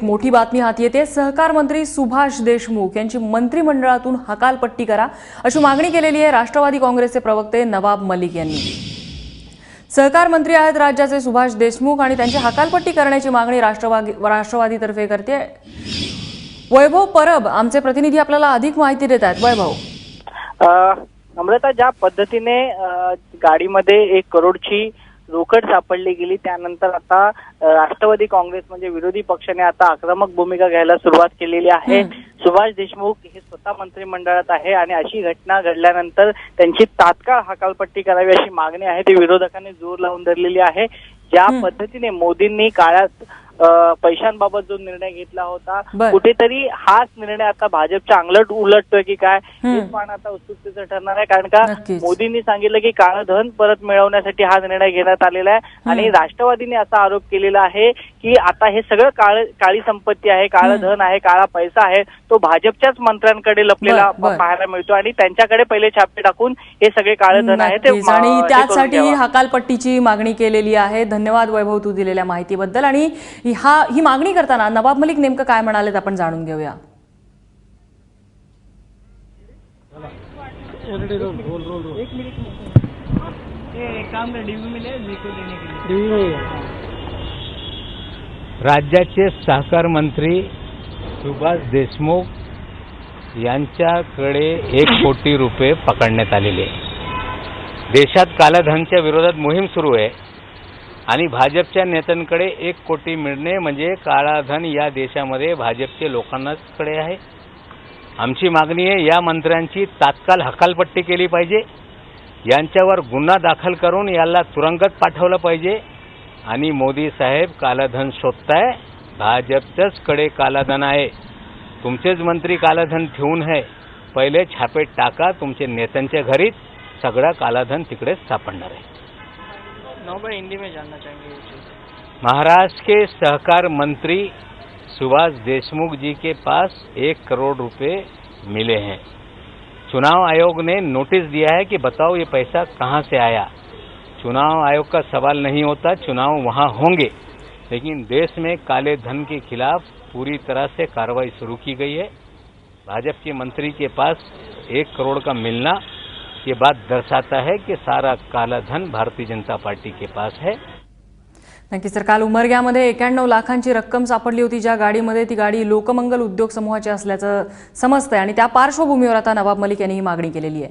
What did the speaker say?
एक मोठी बातमी हाती येते. सहकार मंत्री सुभाष देशमुख यांची मंत्रिमंडळातून हकालपट्टी करा अशी मागणी केलेली आहे राष्ट्रवादी काँग्रेसचे प्रवक्ते नवाब मलिक यांनी. सहकार मंत्री आहेत राज्याचे सुभाष देशमुख आणि त्यांची हकालपट्टी करण्याची मागणी राष्ट्रवादी राष्ट्रवादीतर्फे करते. वैभव परब आमचे प्रतिनिधी आपल्याला अधिक माहिती देत आहेत. वैभव. अमृता ज्या पद्धतीने गाडीमध्ये एक करोडची रोकड सापडली गेली. त्यानंतर आता राष्ट्रवादी काँग्रेस म्हणजे विरोधी पक्षाने आता आक्रमक भूमिका घ्यायला सुरुवात केलेली आहे. सुभाष देशमुख हे स्वतः मंत्रिमंडळात आहे आणि अशी घटना घडल्यानंतर त्यांची तात्काळ हकालपट्टी करावी अशी मागणी आहे. ती विरोधकांनी जोर लावून धरलेली आहे. ज्या. पद्धतीने मोदींनी काळ्या अ, पैशांबाबत जो निर्णय घेतला होता. कुठेतरी हाच निर्णय आता भाजपच्या अंगलट उलटतोय की काय. हेच पाहणं आता उत्सुकतेचं ठरणार आहे कारण का. मोदींनी सांगितलं की काळं धन परत मिळवण्यासाठी हा निर्णय घेण्यात आलेला आहे आणि राष्ट्रवादीने असा आरोप केलेला आहे की आता हे सगळं काळ काळी संपत्ती आहे काळं. धन आहे काळा पैसा आहे तो भाजपच्याच मंत्र्यांकडे लपलेला. पाहायला मिळतो आणि त्यांच्याकडे पहिले छापे टाकून हे सगळे काळे धन आहे ते आणि हे त्यासाठी. हकालपट्टीची मागणी केलेली आहे धन्यवाद वैभव तू दिलेल्या माहितीबद्दल आणि हा ही मागणी करताना नवाब मलिक नेमकं काय म्हणालेत आपण जाणून घेऊया. काम कर डीवी मिले देने के लिए राज्याचे सहकार मंत्री सुभाष देशमुख यांच्याकडे एक कोटी रुपये पकडण्यात आलेले. देशात कालाधनच्या विरोधात मोहीम सुरू आहे. आणि भाजपच्या नेत्यांकडे एक कोटी मिळणे म्हणजे काळाधन या देशामध्ये भाजपचे लोकांनाचकडे आहे. आमची मागणी आहे या मंत्र्यांची तात्काळ हकालपट्टी केली पाहिजे. यांच्यावर गुन्हा दाखल करून याला तुरंगत पाठवलं पाहिजे. आणि मोदी साहेब कालाधन शोधताय भाजपच्याच कडे कालाधन आहे. तुमचेच मंत्री कालाधन ठेवून आहे. पहिले छापे टाका तुमचे नेत्यांच्या घरीच. सगळं कालाधन तिकडेच सापडणार आहे. हिंदी में जानना चाहेंगे। महाराष्ट्र के सहकार मंत्री सुभाष देशमुख जी के पास एक करोड़ रुपए मिले हैं। चुनाव आयोग ने नोटिस दिया है कि बताओ ये पैसा कहाँ से आया। चुनाव आयोग का सवाल नहीं होता, चुनाव वहाँ होंगे। लेकिन देश में काले धन के खिलाफ पूरी तरह से कार्रवाई शुरू की गई है। भाजपा के मंत्री के पास एक करोड़ का मिलना ये बात दर्शाता है कि सारा काला धन भारतीय जनता पार्टी के पास है। नक्कीच तर काल उमरग्यामध्ये एक्याण्णव लाखांची रक्कम सापडली होती ज्या गाडीमध्ये ती गाडी लोकमंगल उद्योग समूहाची असल्याचं समजतंय आणि त्या पार्श्वभूमीवर आता नवाब मलिक यांनी ही मागणी केलेली आहे.